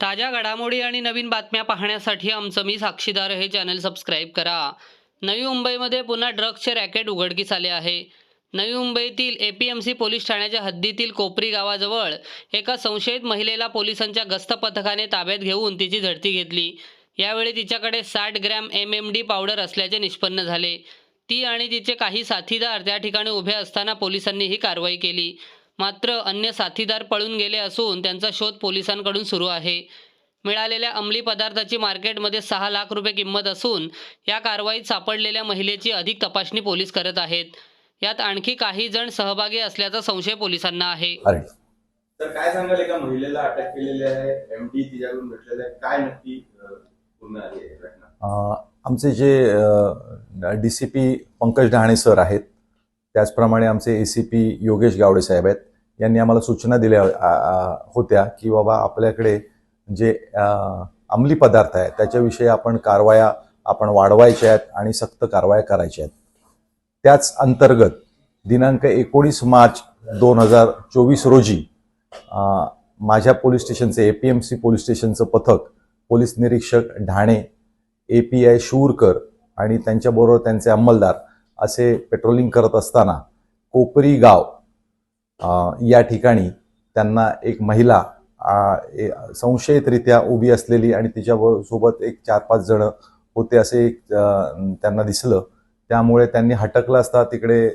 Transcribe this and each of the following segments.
ताज्या घडामोडी आणि नवीन बातम्या पाहण्यासाठी आमचं मी साक्षीदार हे चॅनल सबस्क्राईब करा. नवी मुंबईमध्ये पुन्हा ड्रग्सचे रॅकेट उघडकीस आले आहे. नवी मुंबईतील A P M C police ठाण्याच्या हद्दीतील कोपरी गावाजवळ एका संशयित महिलेला पोलिसांच्या गस्त पथकाने ताब्यात घेऊन तिची झडती घेतली. यावेळी तिच्याकडे साठ gram M M D powder असल्याचे निष्पन्न झाले. ती आणि तिचे काही साथीदार त्या ठिकाणी उभे असताना पोलिसांनी ही कारवाई केली. मात्र अन्य साथीदार पळून गेले असून त्यांचा शोध पोलिसांकडून सुरू आहे. मिळालेल्या अंमली पदार्थाची मार्केटमध्ये सहा लाख रुपये किंमत असून या कारवाईत सापडलेल्या महिलेची अधिक तपासणी पोलीस करत आहेत. यात आणखी काही जण सहभागी असल्याचा संशय पोलिसांना आहे. तर काय सांगाल एका महिलेला अटक केलेली आहे एमडी तिच्याकडून भेटलेलं आहे. काय नक्की अं, पूर्ण आली आहे घटना? अं, आमचे जे D C P Pankaj Dahane sir आहेत त्याचप्रमाणे आमचे A C P Yogesh Gawade साहेब आहेत. यांनी आम्हाला सूचना दिल्या होत्या की बाबा आपल्याकडे जे अंमली पदार्थ आहे त्याच्याविषयी आपण कारवाया आपण वाढवायच्या आहेत आणि सक्त कारवाया करायच्या आहेत. त्याच अंतर्गत दिनांक एकोणीस मार्च दोन हजार चोवीस रोजी माझ्या पोलीस स्टेशनचे A P M C police स्टेशनचं पथक पोलीस निरीक्षक ढाणे ए पी आय शूरकर आणि त्यांच्याबरोबर त्यांचे अंमलदार असे पेट्रोलिंग करत असताना कोपरी गाव या ठिकाणी त्यांना एक महिला ए- संशयितरित्या उभी असलेली आणि तिच्या सोबत एक चार पाच जण होते असे एक त्यांना दिसलं. त्यामुळे त्यांनी हटकलं असता तिकडे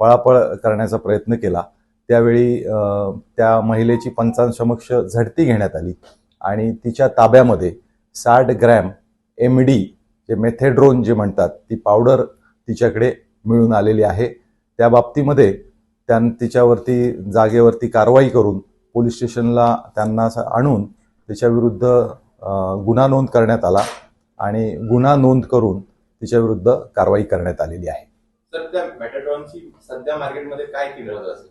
पळापळ करण्याचा प्रयत्न केला. त्यावेळी त्या महिलेची पंचांसमक्ष झडती घेण्यात आली आणि तिच्या ताब्यामध्ये साठ ग्रॅम एम डी जे मेथेड्रोन जे म्हणतात ती पावडर तिच्याकडे मिळून आलेली आहे. त्या बाबतीमध्ये त्यां तिच्यावरती जागेवरती कारवाई करून पोलीस स्टेशनला त्यांना आणून तिच्याविरुद्ध गुन्हा नोंद करण्यात आला आणि गुन्हा नोंद करून तिच्याविरुद्ध कारवाई करण्यात आलेली आहे. तर त्या मेटाडॉनची सध्या मार्केटमध्ये काय किंमत असेल?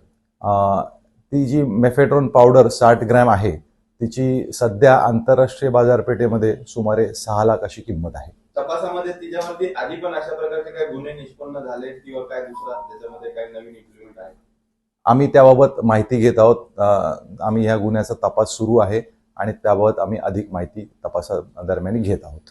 ती जी मेफेड्रॉन पावडर साठ ग्रॅम आहे तिची सध्या आंतरराष्ट्रीय बाजारपेठेमध्ये सुमारे सहा लाख अशी किंमत आहे. तपासामध्ये तिच्यावरती आधी पण अशा प्रकारचे काही गुन्हे निष्पन्न झाले किंवा काय दुसरा त्याच्यामध्ये काही नवीन इम्प्लिमेंट आहे? आम्ही त्याबाबत माहिती घेत आहोत. आम्ही ह्या गुन्ह्याचा तपास सुरू आहे आणि त्याबाबत आम्ही अधिक माहिती तपासा दरम्यान घेत आहोत.